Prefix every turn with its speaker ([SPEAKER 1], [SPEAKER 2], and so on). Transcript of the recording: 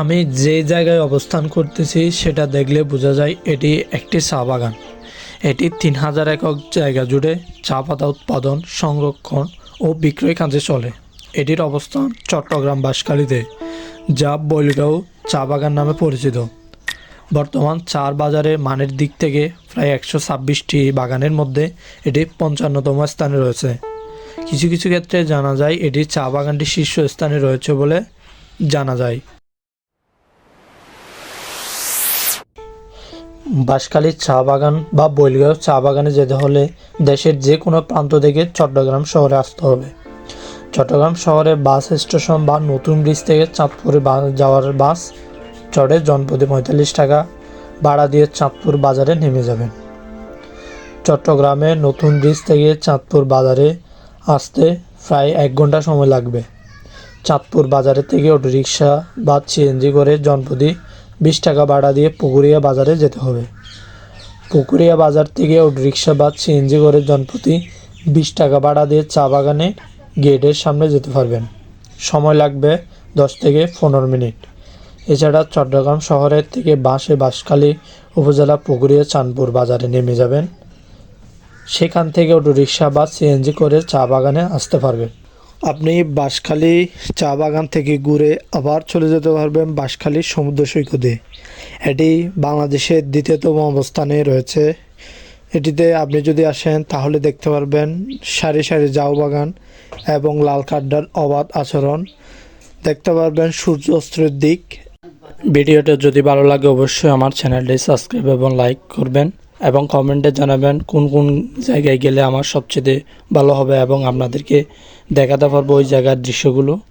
[SPEAKER 1] আমি যে জায়গায় অবস্থান করতেছি, সেটা দেখলে বোঝা যায় এটি একটি চা বাগান। এটি তিন হাজার একক জায়গা জুড়ে চা পাতা উৎপাদন, সংরক্ষণ ও বিক্রয় কাজে চলে। এটির অবস্থান চট্টগ্রাম বাঁশখালীতে, যা বৈলগাঁও চা বাগান নামে পরিচিত। বর্তমান চার বাজারে মানের দিক থেকে প্রায় একশো ছাব্বিশটি বাগানের মধ্যে এটি পঞ্চান্নতম স্থানে রয়েছে। কিছু কিছু ক্ষেত্রে জানা যায় এটি চা বাগানটি শীর্ষস্থানে রয়েছে বলে জানা যায়। বাঁশখালীর চা বাগান বা বৈলগাঁও চা বাগানে যেতে হলে দেশের যে কোনো প্রান্ত থেকে চট্টগ্রাম শহরে আসতে হবে। চট্টগ্রাম শহরে বাস স্টেশন বা নতুন ব্রিজ থেকে চাঁদপুরে যাওয়ার বাস চড়ে জনপ্রতি পঁয়তাল্লিশ টাকা ভাড়া দিয়ে চাঁদপুর বাজারে নেমে যাবেন। চট্টগ্রামে নতুন ব্রিজ থেকে চাঁদপুর বাজারে আসতে প্রায় এক ঘণ্টা সময় লাগবে। চাঁদপুর বাজারে থেকে অটোরিকশা বা সিএনজি করে জনপ্রতি বিশ টাকা ভাড়া দিয়ে পুকুরিয়া বাজারে যেতে হবে। পুকুরিয়া বাজার থেকে অটোরিকশা বা সিএনজি করে জনপ্রতি বিশ টাকা ভাড়া দিয়ে চা বাগানে গেটের সামনে যেতে পারবেন। সময় লাগবে দশ থেকে পনেরো মিনিট। এছাড়া চট্টগ্রাম শহরের থেকে বাসে বাঁশখালী উপজেলা পুকুরিয়া চাঁদপুর বাজারে নেমে যাবেন। সেখান থেকে অটোরিকশা বা সিএনজি করে চা বাগানে আসতে পারবেন। আপনি বাঁশখালী চা বাগান থেকে ঘুরে আবার চলে যেতে পারবেন বাঁশখালী সমুদ্র সৈকতে। এটি বাংলাদেশের দ্বিতীয়তম অবস্থানে রয়েছে। এটিতে আপনি যদি আসেন, তাহলে দেখতে পারবেন সারি সারি জাউ বাগান এবং লাল কাড্ডার অবাধ আচরণ। দেখতে পারবেন সূর্য অস্ত্রের দিক। ভিডিওটা যদি ভালো লাগে, অবশ্যই আমার চ্যানেলটি সাবস্ক্রাইব এবং লাইক করবেন। এবং কমেন্টে জানাবেন কোন কোন জায়গায় গেলে আমার সবচেয়ে ভালো হবে এবং আপনাদেরকে দেখাতে পারব ওই জায়গার দৃশ্যগুলো।